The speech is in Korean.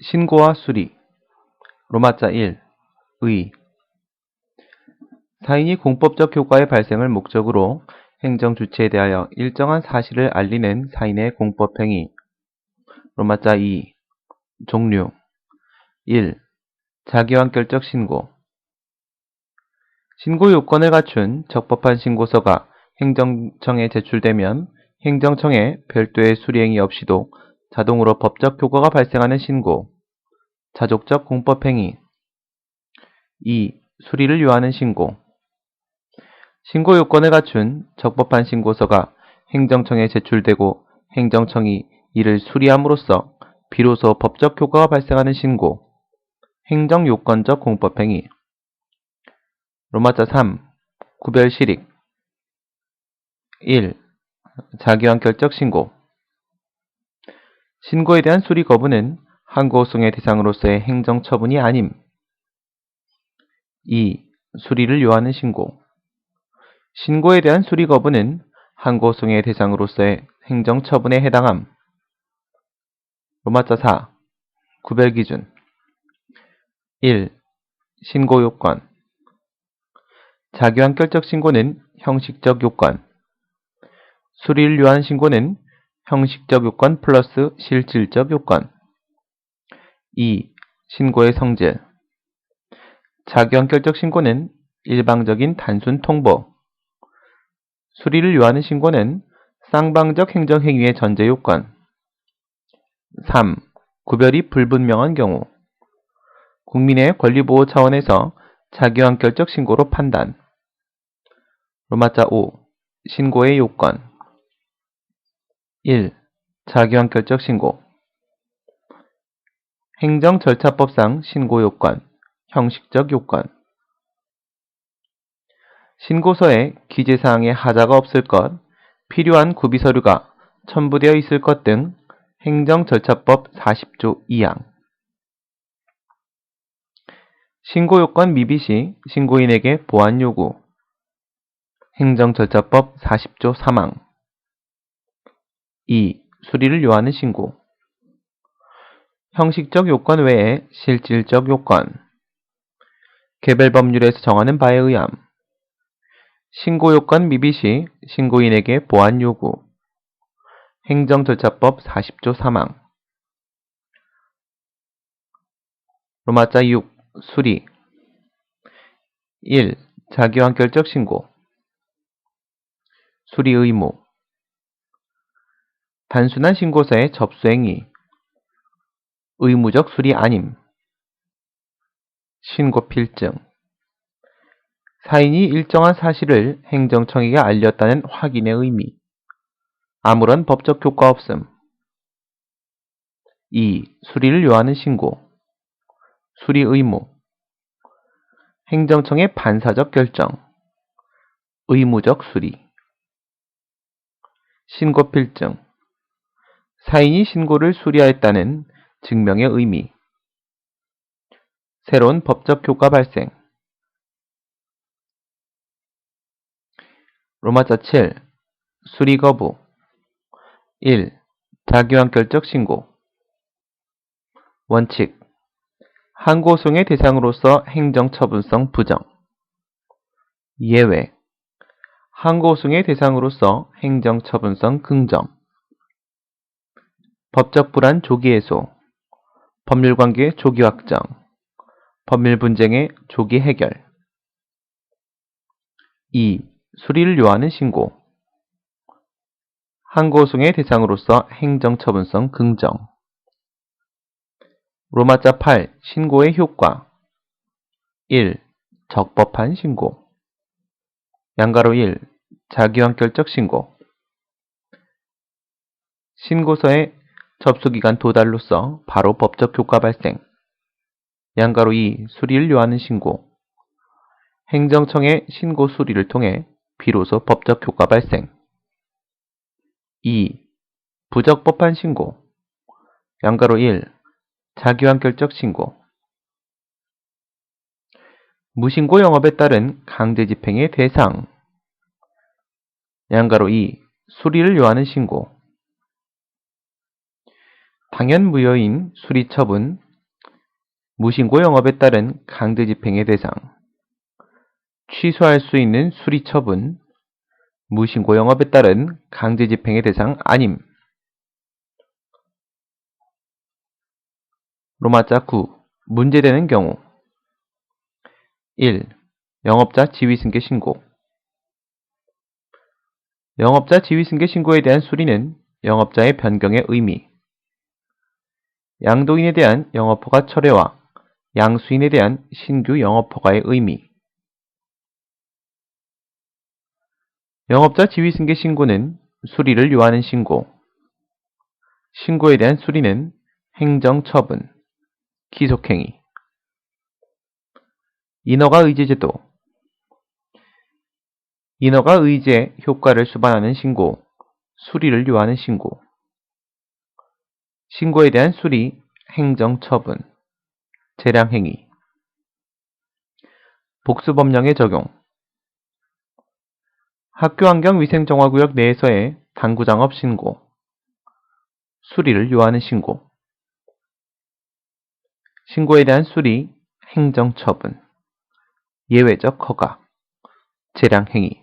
신고와 수리 로마자 1. 의 사인이 공법적 효과의 발생을 목적으로 행정 주체에 대하여 일정한 사실을 알리는 사인의 공법행위 로마자 2. 종류 1. 자기완결적 신고 신고 요건을 갖춘 적법한 신고서가 행정청에 제출되면 행정청에 별도의 수리행위 없이도 자동으로 법적 효과가 발생하는 신고, 자족적 공법행위 2. 수리를 요하는 신고 신고 요건을 갖춘 적법한 신고서가 행정청에 제출되고 행정청이 이를 수리함으로써 비로소 법적 효과가 발생하는 신고, 행정요건적 공법행위 로마자 3. 구별 실익 1. 자기완결적 신고 신고에 대한 수리 거부는 항고소송의 대상으로서의 행정처분이 아님 2. 수리를 요하는 신고 신고에 대한 수리 거부는 항고소송의 대상으로서의 행정처분에 해당함 로마자 4. 구별 기준 1. 신고 요건 자기완결적 신고는 형식적 요건 수리를 요한 신고는 형식적 요건 플러스 실질적 요건 2. 신고의 성질 자기완결적 신고는 일방적인 단순 통보 수리를 요하는 신고는 쌍방적 행정행위의 전제 요건 3. 구별이 불분명한 경우 국민의 권리보호 차원에서 자기완결적 신고로 판단 로마자 5. 신고의 요건 1. 자기완결적 신고. 행정절차법상 신고 요건, 형식적 요건. 신고서에 기재사항에 하자가 없을 것, 필요한 구비서류가 첨부되어 있을 것 등 행정절차법 40조 2항. 신고요건 미비 시 신고인에게 보안 요구. 행정절차법 40조 3항 2. 수리를 요하는 신고 형식적 요건 외에 실질적 요건 개별 법률에서 정하는 바에 의함 신고 요건 미비 시 신고인에게 보안 요구 행정절차법 40조 3항 로마자 6. 수리 1. 자기완결적 신고 수리 의무 단순한 신고서의 접수행위. 의무적 수리 아님. 신고 필증. 사인이 일정한 사실을 행정청에게 알렸다는 확인의 의미. 아무런 법적 효과 없음. 2. 수리를 요하는 신고. 수리 의무. 행정청의 반사적 결정. 의무적 수리. 신고 필증 사인이 신고를 수리하였다는 증명의 의미 새로운 법적 효과 발생 로마자 7. 수리 거부 1. 자기완결적 신고 원칙 항고송의 대상으로서 행정처분성 부정 예외 항고송의 대상으로서 행정처분성 긍정 법적 불안 조기 해소, 법률관계 조기 확정, 법률 분쟁의 조기 해결. 2. 수리를 요하는 신고. 항고송의 대상으로서 행정처분성 긍정. 로마자 8. 신고의 효과. 1. 적법한 신고. 양가로 1. 자기완결적 신고. 신고서의 접수기간 도달로서 바로 법적 효과 발생. 양가로 2. 수리를 요하는 신고. 행정청의 신고 수리를 통해 비로소 법적 효과 발생. 2. 부적법한 신고. 양가로 1. 자기완결적 신고. 무신고 영업에 따른 강제 집행의 대상. 양가로 2. 수리를 요하는 신고. 당연무효인 수리처분, 무신고 영업에 따른 강제 집행의 대상, 취소할 수 있는 수리 처분, 무신고 영업에 따른 강제 집행의 대상 아님. 로마자 9. 문제되는 경우 1. 영업자 지위승계 신고 영업자 지위승계 신고에 대한 수리는 영업자의 변경의 의미, 양도인에 대한 영업허가 철회와 양수인에 대한 신규 영업허가의 의미, 영업자 지위승계 신고는 수리를 요하는 신고, 신고에 대한 수리는 행정처분, 기속행위, 인허가 의제제도, 인허가 의제 효과를 수반하는 신고, 수리를 요하는 신고, 신고에 대한 수리, 행정 처분, 재량 행위, 복수법령의 적용, 학교환경위생정화구역 내에서의 당구장업 신고, 수리를 요하는 신고, 신고에 대한 수리, 행정 처분, 예외적 허가, 재량 행위,